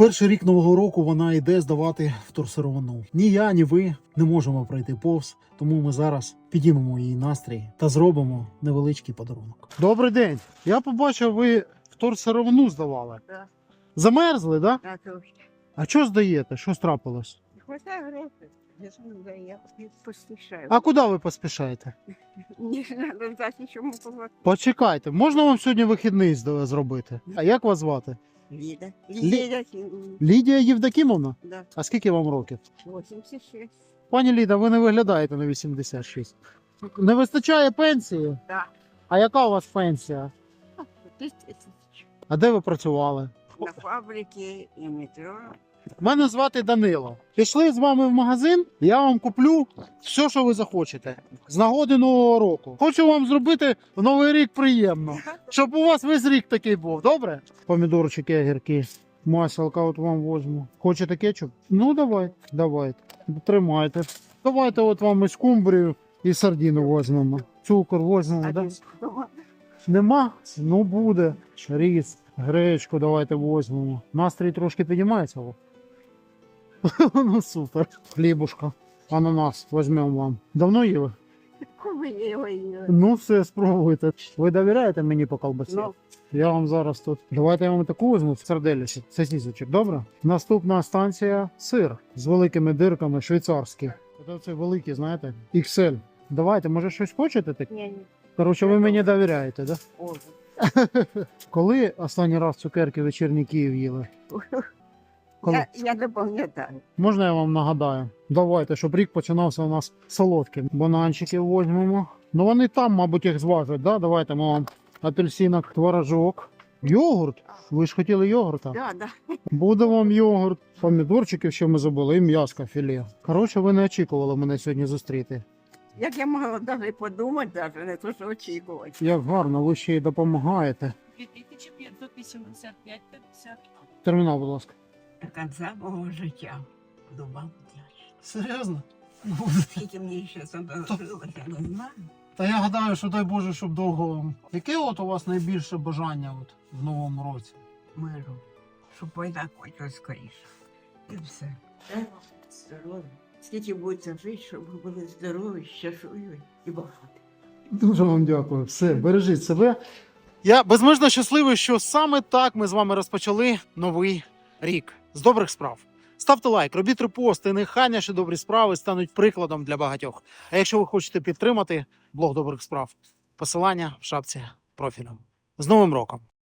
перший рік нового року вона йде здавати вторсировину. Ні я, ні ви не можемо пройти повз, тому ми зараз підіймемо її настрій та зробимо невеличкий подарунок. Добрий день. Я побачив, ви вторсировину здавали. Да. Замерзли, да? А то ж А що здаєте? Що трапилось? хватає грошей. Я не я поспішаю. А куди ви поспішаєте? Не треба знати, чому. Почекайте, можна вам сьогодні вихідний зда- зробити? А як вас звати? Ліда. Лі- Ліда, Лідія Євдокімовна? да. А скільки вам років? 86. Пані Ліда, ви не виглядаєте на 86. Не вистачає пенсії? Да. А яка у вас пенсія? 5 тисяч. А де ви працювали? На фабриці, і метро. Мене звати Данило. Пішли з вами в магазин, я вам куплю все, що ви захочете. З нагоди нового року. Хочу вам зробити в новий рік приємно. Щоб у вас весь рік такий був, добре? Помідорчики, огірки, маселка от вам возьму. Хочете кетчуп? Ну давай, давайте. Тримайте. Давайте от вам і скумбрію і сардину візьмемо. Цукор візьмемо, да? Нема? Ну буде. Ріс, гречку давайте візьмемо. Настрій трошки піднімається. ну супер. Хлібушка. Ананас візьмемо вам. Давно їли? Ну все, спробуйте. Ви довіряєте мені по колбасі? Ну, Я вам зараз тут. Давайте я вам таку візьму сарделячі, сосісочок, добре? Наступна станція сир з великими дирками швейцарський. Це великий, знаєте, XL. Давайте, може щось хочете таке? ні, ні. Коротше, ви мені довіряєте, да? Коли останній раз цукерки вечірній Київ їли? Коли? Я, я не пам'ятаю. Можна я вам нагадаю? Давайте, щоб рік починався у нас солодким. Бананчики візьмемо. Ну вони там, мабуть, їх зважать, да? Давайте ми вам апельсинок, творожок. Йогурт. Ви ж хотіли йогурта? Да, да. Буде вам йогурт, помідорчиків, що ми забули, і м'яско філе. Коротше, ви не очікували мене сьогодні зустріти. Як я могла навіть подумати, навіть не то, що очікувати. Як гарно, ви ще й допомагаєте. 2555 50. Термінал, будь ласка. До кінця мого життя. Думав, вдячна. Серйозно? Скільки мені ще залишилося, я не знаю. Та я гадаю, що дай Боже, щоб довго. Яке от у вас найбільше бажання от в новому році? Миру. Щоб війна кончилась скоріше. І все. Здоров'я. Скільки будете жити, щоб ви були здорові, щасливі і багаті. Дуже вам дякую. Все, бережіть себе. Я безмежно щасливий, що саме так ми з вами розпочали новий рік з добрих справ. Ставте лайк, робіть репости, нехай наші добрі справи стануть прикладом для багатьох. А якщо ви хочете підтримати блог добрих справ, посилання в шапці профілю. З Новим роком!